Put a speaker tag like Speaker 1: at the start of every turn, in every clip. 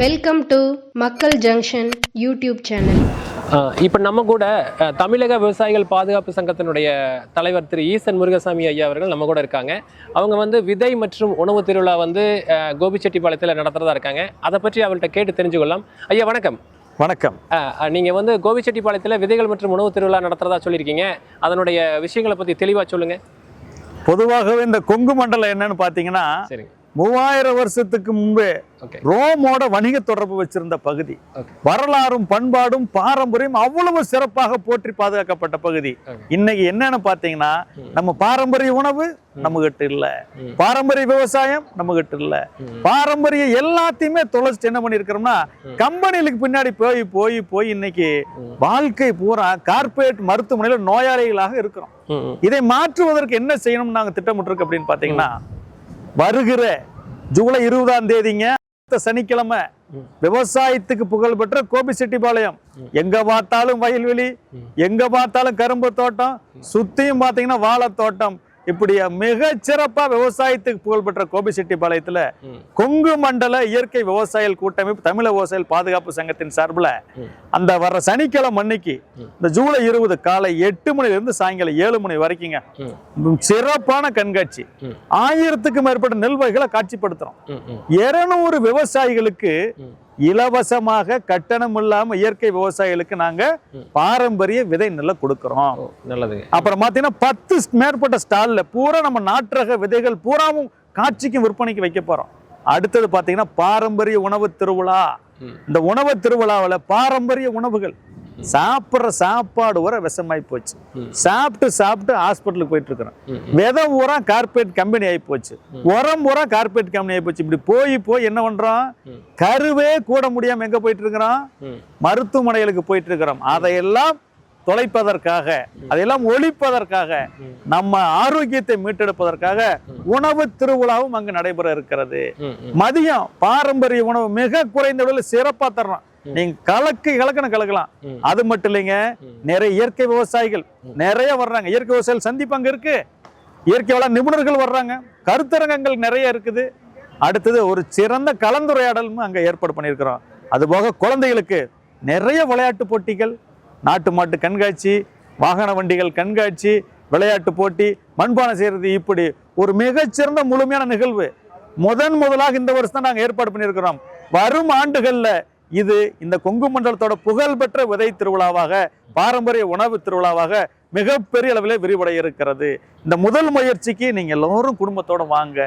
Speaker 1: Welcome to Makkal junction YouTube channel
Speaker 2: இப்போ நம்ம கூட தமிழக விவசாயிகள் பாதுகாப்பு சங்கத்தினுடைய தலைவர் திரு ஈசன் முருகசாமி ஐயா அவர்கள் நம்ம கூட இருக்காங்க. அவங்க வந்து விதை மற்றும் உணவு திருவிழா வந்து கோபிச்செட்டிப்பாளையத்தில் நடத்துறதா இருக்காங்க. அதை பற்றி அவர்கிட்ட கேட்டு தெரிஞ்சுக்கொள்ளலாம். ஐயா வணக்கம்.
Speaker 3: வணக்கம்.
Speaker 2: அஹ், அஹ், நீங்க வந்து கோபிச்செட்டிப்பாளையத்தில் விதைகள் மற்றும் உணவு திருவிழா நடத்துறதா சொல்லியிருக்கீங்க. அதனுடைய விஷயங்களை பற்றி தெளிவாக சொல்லுங்க.
Speaker 3: பொதுவாகவே இந்த கொங்கு மண்டலம் என்னன்னு பார்த்தீங்கன்னா
Speaker 2: சரிங்க.
Speaker 3: மூவாயிரம் வருஷத்துக்கு முன்பே ரோமோட வணிக தொடர்பு வச்சிருந்த பகுதி வரலாறும் பண்பாடும் பாரம்பரியம் அவ்வளவு சிறப்பாக போற்றி பாதுகாக்கப்பட்ட பகுதி. இன்னைக்கு என்னன்னு பார்த்தீங்கன்னா
Speaker 2: ம்.
Speaker 3: நம்ம பாரம்பரிய உணவு நம்ம கிட்ட இல்ல
Speaker 2: ம்.
Speaker 3: பாரம்பரிய விவசாயம் நம்ம கிட்ட இல்ல. பாரம்பரிய எல்லாத்தையுமே தொலைச்சிட்டு என்ன பண்ணிருக்கிறோம்னா. கம்பெனிகளுக்கு பின்னாடி போய் போய் போய் இன்னைக்கு. வாழ்க்கை பூரா கார்ப்பரேட் மருத்துவமனையில நோயாளிகளாக இருக்கிறோம். இதை மாற்றுவதற்கு என்ன செய்யணும் நாங்க திட்டமிட்டிருக்கோம் அப்படின்னு பாத்தீங்கன்னா வருகிற ஜூலை இருபதாம் தேதிங்க அடுத்த சனிக்கிழமை. விவசாயத்துக்கு புகழ்பெற்ற கோபிச்செட்டிப்பாளையம்
Speaker 2: ம்.
Speaker 3: எங்க பார்த்தாலும் வயல்வெளி. எங்க பார்த்தாலும் கரும்பு தோட்டம் சுத்தியும் பாத்தீங்கன்னா வாழைத் தோட்டம் இப்படி மிகச் சிறப்பா விவசாயத்துக்கு புகழ்பெற்ற கோபிச்செட்டிப்பாளையத்துல. கொங்கு மண்டல இயற்கை விவசாயிகள் கூட்டமைப்பு தமிழக விவசாயிகள் பாதுகாப்பு சங்கத்தின் சார்பில். அந்த வர சனிக்கிழமை அன்னைக்கு. இந்த ஜூலை இருபது காலை எட்டு மணில இருந்து சாயங்காலம் ஏழு மணி வரைக்குங்க சிறப்பான கண்காட்சி. ஆயிரத்துக்கும் மேற்பட்ட நெல் வகைகளை காட்சிப்படுத்துறோம். இருநூறு விவசாயிகளுக்கு. இலவசமாக கட்டணம் இல்லாம இயற்கை விவசாயிகளுக்கு நாங்க. பாரம்பரிய விதை நெல்லை கொடுக்கிறோம்
Speaker 2: ஓ, நல்லதுங்க
Speaker 3: அப்புறம் பாத்தீங்கன்னா பத்து மேற்பட்ட ஸ்டால்ல பூரா நம்ம நாட்டு விதைகள் பூராவும் காட்சிக்கும் விற்பனைக்கு வைக்க போறோம் அடுத்தது பாத்தீங்கன்னா பாரம்பரிய உணவு திருவிழா. இந்த உணவு திருவிழாவில் பாரம்பரிய உணவுகள் சாப்பிட்ற சாப்பாடு வர விஷமாயி போச்சு. சாப்பிட்டு சாப்பிட்டு ஹாஸ்பிட்டலுக்கு போயிட்டு இருக்கிறோம் விதை பூரா கார்பரேட் கம்பெனி ஆகி போச்சு. உரம் பூரா கார்பரேட் கம்பெனி ஆகி போச்சு. இப்படி போய் போய் என்ன பண்றோம். கருவே கூட முடியாம எங்க போயிட்டு இருக்கிறோம். மருத்துவமனைகளுக்கு போயிட்டு இருக்கிறோம் அதையெல்லாம் தொலைப்பதற்காக அதையெல்லாம் ஒழிப்பதற்காக. நம்ம ஆரோக்கியத்தை மீட்டெடுப்பதற்காக உணவு திருவிழாவும் அங்கு நடைபெற இருக்கிறது. மதியம் பாரம்பரிய உணவு மிக குறைந்த விலையில சிறப்பா தர்றோம் நீங்க கலக்கு கலக்கணும் கலக்கலாம். அது மட்டும் இல்லைங்க. நிறைய இயற்கை விவசாயிகள் நிறைய வர்றாங்க. இயற்கை விவசாயிகள் சந்திப்பு அங்க இருக்கு. இயற்கை வள நிபுணர்கள் வர்றாங்க. கருத்தரங்கங்கள் நிறைய இருக்குது. அடுத்தது ஒரு சிறந்த கலந்துரையாடலும் அங்க ஏற்பாடு பண்ணியிருக்கிறோம். அதுபோக குழந்தைகளுக்கு நிறைய விளையாட்டு போட்டிகள் நாட்டு மாட்டு கண்காட்சி வாகன வண்டிகள் கண்காட்சி விளையாட்டு போட்டி மண்பானை செய்யறது இப்படி ஒரு மிகச்சிறந்த முழுமையான நிகழ்வு. முதன் முதலாக இந்த வருஷம் தான் நாங்கள் ஏற்பாடு பண்ணியிருக்கிறோம். வரும் ஆண்டுகள்ல இது இந்த கொங்கு மண்டலத்தோட புகழ்பெற்ற விதை திருவிழாவாக பாரம்பரிய உணவு திருவிழாவாக மிகப்பெரிய அளவில் விரிவடைய இருக்கிறது. இந்த முதல் முயற்சிக்கு நீங்கள் எல்லோரும் குடும்பத்தோடு வாங்க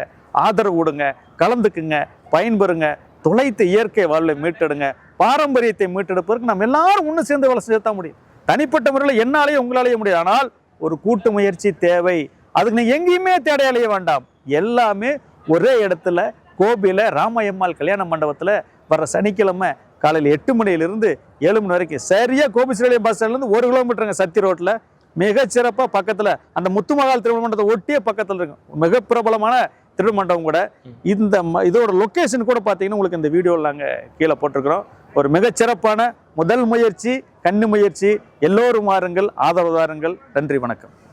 Speaker 3: ஆதரவு கொடுங்க கலந்துக்குங்க பயன்பெறுங்க தொலைத்த இயற்கை வாழ்வை மீட்டெடுங்க பாரம்பரியத்தை மீட்டெடுப்பதற்கு நம்ம எல்லாரும் ஒன்று சேர்ந்து வேலை செஞ்சா தான் முடியும். தனிப்பட்ட முறையில் என்னாலேயே உங்களாலேயே முடியும். ஆனால் ஒரு கூட்டு முயற்சி தேவை. அதுக்கு நீங்கள் எங்கேயுமே தேட அலைய வேண்டாம். எல்லாமே ஒரே இடத்துல கோபியில் ராமையம்மாள் கல்யாண மண்டபத்தில் வர சனிக்கிழமை காலையில் எட்டு மணியிலிருந்து ஏழு மணி வரைக்கும் சரியாக கோபிசிலையம் பஸ் ஸ்டாண்ட்லேருந்து ஒரு கிலோமீட்டருங்க சத்தி ரோட்டில் மிகச்சிறப்பாக பக்கத்தில் அந்த முத்துமகால் திருமணமண்டபத்தை ஒட்டியே பக்கத்தில் இருக்கும் மிக பிரபலமான திருமண்டபம் கூட. இந்த ம- இதோட லொக்கேஷன் கூட பார்த்தீங்கன்னா உங்களுக்கு இந்த வீடியோவில் நாங்கள் கீழே போட்டிருக்கிறோம். ஒரு மிகச்சிறப்பான முதல் முயற்சி கண்ணு முயற்சி எல்லோரும் மாறுங்கள் ஆதரவு தாருங்கள் நன்றி வணக்கம்.